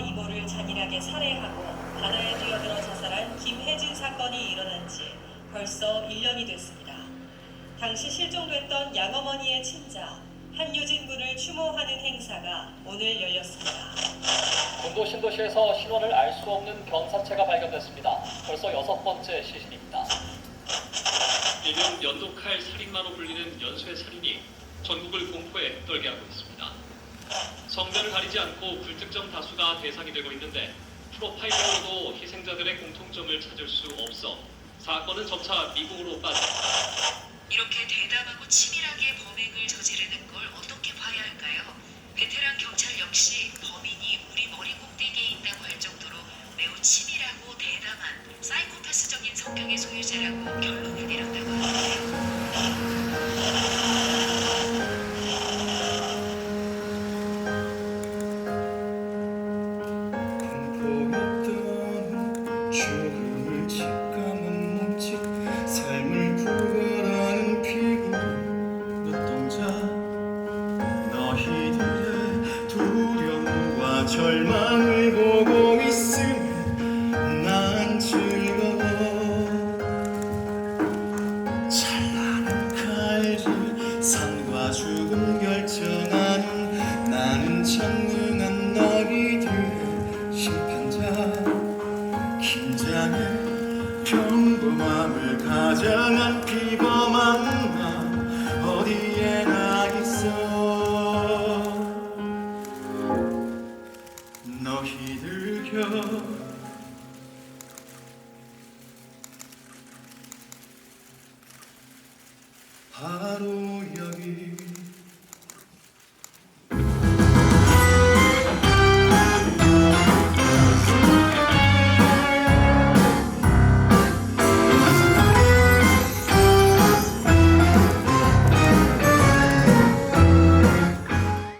이모를 잔인하게 살해하고 바다에 뛰어들어 자살한 김혜진 사건이 일어난 지 벌써 1년이 됐습니다. 당시 실종됐던 양어머니의 친자 한유진 군을 추모하는 행사가 오늘 열렸습니다. 군도 신도시에서 신원을 알 수 없는 견사체가 발견됐습니다. 벌써 여섯 번째 시신입니다. 일명 연독할 살인마로 불리는 연쇄 살인이 전국을 공포에 떨게 하고 있습니다. 성별을 가리지 않고 불특정 다수가 대상이 되고 있는데 프로파일링으로도 희생자들의 공통점을 찾을 수 없어 사건은 점차 미국으로 빠져 이렇게 대담하고 치밀하게 범행을 저지르는 걸 어떻게 봐야 할까요? 베테랑 경찰 역시 범인이 우리 머리 꼭대기에 있다고 할 정도로 매우 치밀하고 대담한 사이코패스적인 성격의 소유자라고 결론을 내렸다 죽을 직감은 몸짓 삶을 구별하는 피부 노동자 너희들의 두려움과 절망을 보고 있음. 난 즐거워 죽음 결정하는 나는 찬미 마음을 가장한 비범한 나 어디에나 있어? 너희들 곁 바로 여